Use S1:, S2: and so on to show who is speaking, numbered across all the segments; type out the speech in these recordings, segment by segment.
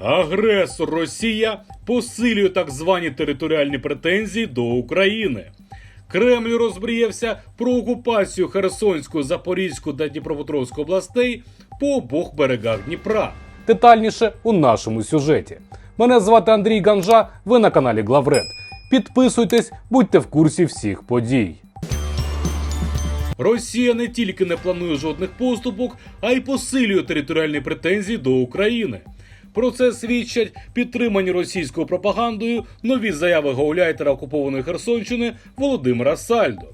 S1: Агресор Росія посилює так звані територіальні претензії до України. Кремль розмріявся про окупацію Херсонської, Запорізької та Дніпропетровської областей по обох берегах Дніпра. Детальніше у нашому сюжеті. Мене звати Андрій Ганжа. Ви на каналі Главред. Підписуйтесь, будьте в курсі всіх подій. Росія не тільки не планує жодних поступок, а й посилює територіальні претензії до України. Про це свідчать підтримані російською пропагандою нові заяви гауляйтера окупованої Херсонщини Володимира Сальдо.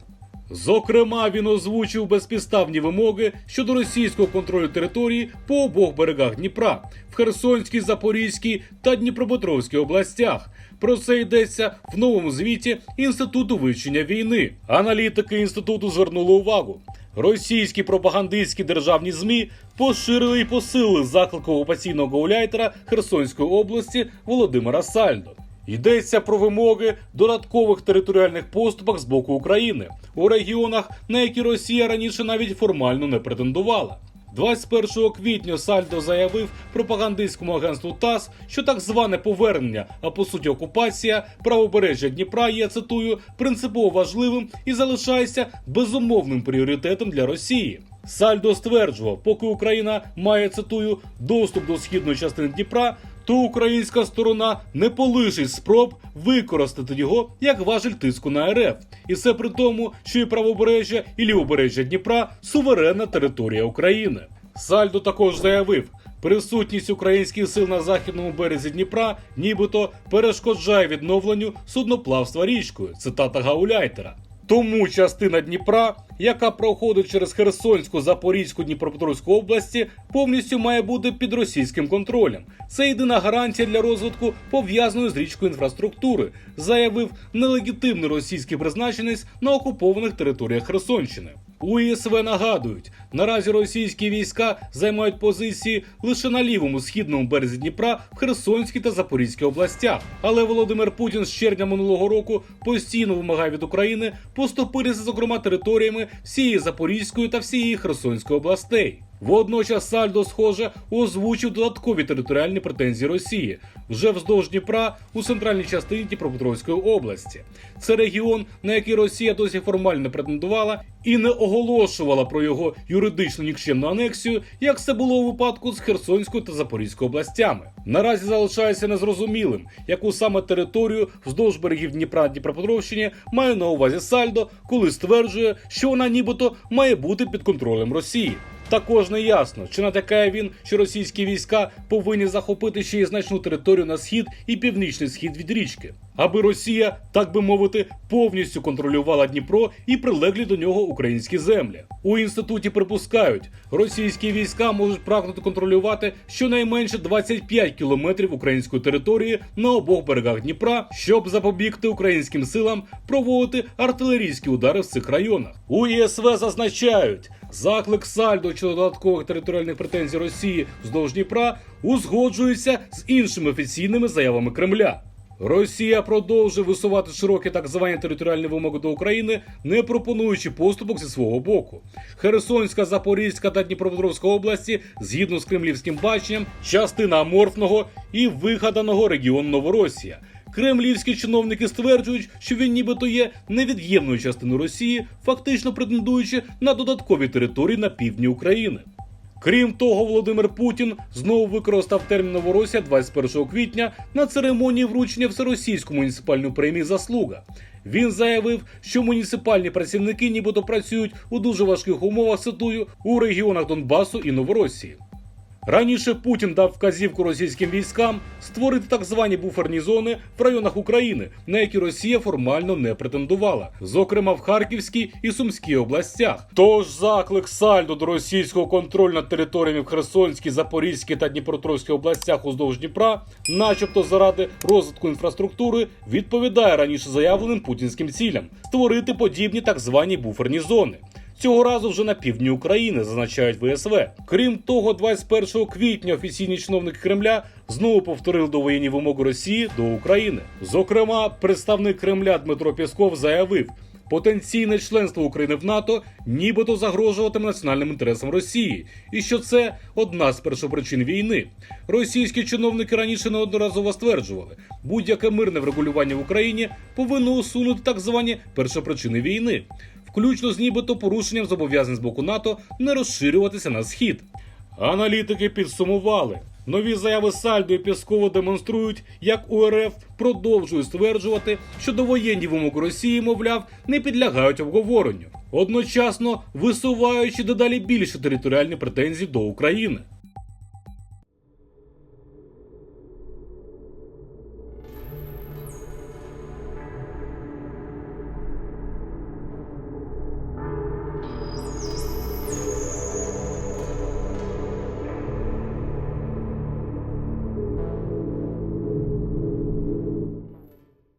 S1: Зокрема, він озвучив безпідставні вимоги щодо російського контролю території по обох берегах Дніпра в Херсонській, Запорізькій та Дніпропетровській областях. Про це йдеться в новому звіті Інституту вивчення війни. Аналітики інституту звернули увагу. Російські пропагандистські державні змі поширили і посилили заклик окупаційного гауляйтера Херсонської області Володимира Сальдо. Йдеться про вимоги додаткових територіальних поступок з боку України у регіонах, на які Росія раніше навіть формально не претендувала. 21 квітня Сальдо заявив пропагандистському агентству ТАСС, що так зване повернення, а по суті окупація правобережжя Дніпра є цитую принципово важливим і залишається безумовним пріоритетом для Росії. Сальдо стверджував, поки Україна має цитую доступ до східної частини Дніпра, то українська сторона не полишить спроб використати його як важель тиску на РФ, і це при тому, що і правобережжя і лівобережжя Дніпра суверенна територія України. Сальдо також заявив. Присутність українських сил на західному березі Дніпра нібито перешкоджає відновленню судноплавства річкою. Цитата Гауляйтера. Тому частина Дніпра, яка проходить через Херсонську, Запорізьку, Дніпропетровську області, повністю має бути під російським контролем. Це єдина гарантія для розвитку пов'язаної з річкою інфраструктури, заявив нелегітимний російський призначенець на окупованих територіях Херсонщини. У ІСВ нагадують, наразі російські війська займають позиції лише на лівому східному березі Дніпра в Херсонській та Запорізькій областях. Але Володимир Путін з червня минулого року постійно вимагає від України поступитися, зокрема, територіями всієї Запорізької та всієї Херсонської областей. Водночас Сальдо, схоже, озвучив додаткові територіальні претензії Росії вже вздовж Дніпра у центральній частині Дніпропетровської області. Це регіон, на який Росія досі формально претендувала і не оголошувала про його юридичну нікчемну анексію, як це було у випадку з Херсонською та Запорізькою областями. Наразі залишається незрозумілим, яку саме територію вздовж берегів Дніпра Дніпропетровщині має на увазі Сальдо, коли стверджує, що вона нібито має бути під контролем Росії. Також не ясно, чи натякає він, що російські війська повинні захопити ще й значну територію на схід і північний схід від річки, аби Росія, так би мовити, повністю контролювала Дніпро і прилеглі до нього українські землі. У інституті припускають, російські війська можуть прагнути контролювати щонайменше 25 кілометрів української території на обох берегах Дніпра, щоб запобігти українським силам проводити артилерійські удари в цих районах. У ЄСВ зазначають. Заклик Сальдо щодо додаткових територіальних претензій Росії вздовж Дніпра узгоджується з іншими офіційними заявами Кремля. Росія продовжує висувати широкі так звані територіальні вимоги до України, не пропонуючи поступок зі свого боку. Херсонська, Запорізька та Дніпропетровська області, згідно з кремлівським баченням, частина аморфного і вигаданого регіону Новоросія. Кремлівські чиновники стверджують, що він нібито є невід'ємною частиною Росії, фактично претендуючи на додаткові території на півдні України. Крім того, Володимир Путін знову використав термін Новоросія 21 квітня на церемонії вручення всеросійської муніципальної премії Заслуга. Він заявив, що муніципальні працівники нібито працюють у дуже важких умовах цитую у регіонах Донбасу і Новоросії. Раніше Путін дав вказівку російським військам створити так звані буферні зони в районах України, на які Росія формально не претендувала, зокрема в Харківській і Сумській областях. Тож заклик сальдо до російського контролю над територіями в Херсонській, Запорізькій та Дніпропетровській областях уздовж Дніпра, начебто заради розвитку інфраструктури, відповідає раніше заявленим путінським цілям створити подібні так звані буферні зони. Цього разу вже на півдні України, зазначають ВСВ. Крім того, 21 квітня офіційні чиновники Кремля знову повторили довоєнні вимоги Росії до України. Зокрема, представник Кремля Дмитро Пісков заявив. Потенційне членство України в НАТО нібито загрожуватиме національним інтересам Росії, і що це одна з першопричин війни. Російські чиновники раніше неодноразово стверджували, будь-яке мирне врегулювання в Україні повинно усунути так звані першопричини війни, включно з нібито порушенням зобов'язань з боку НАТО не розширюватися на схід. Аналітики підсумували. Нові заяви Сальдо і Пєскова демонструють, як УРФ продовжує стверджувати, що довоєнні вимог Росії, мовляв, не підлягають обговоренню, одночасно висуваючи дедалі більше територіальні претензії до України.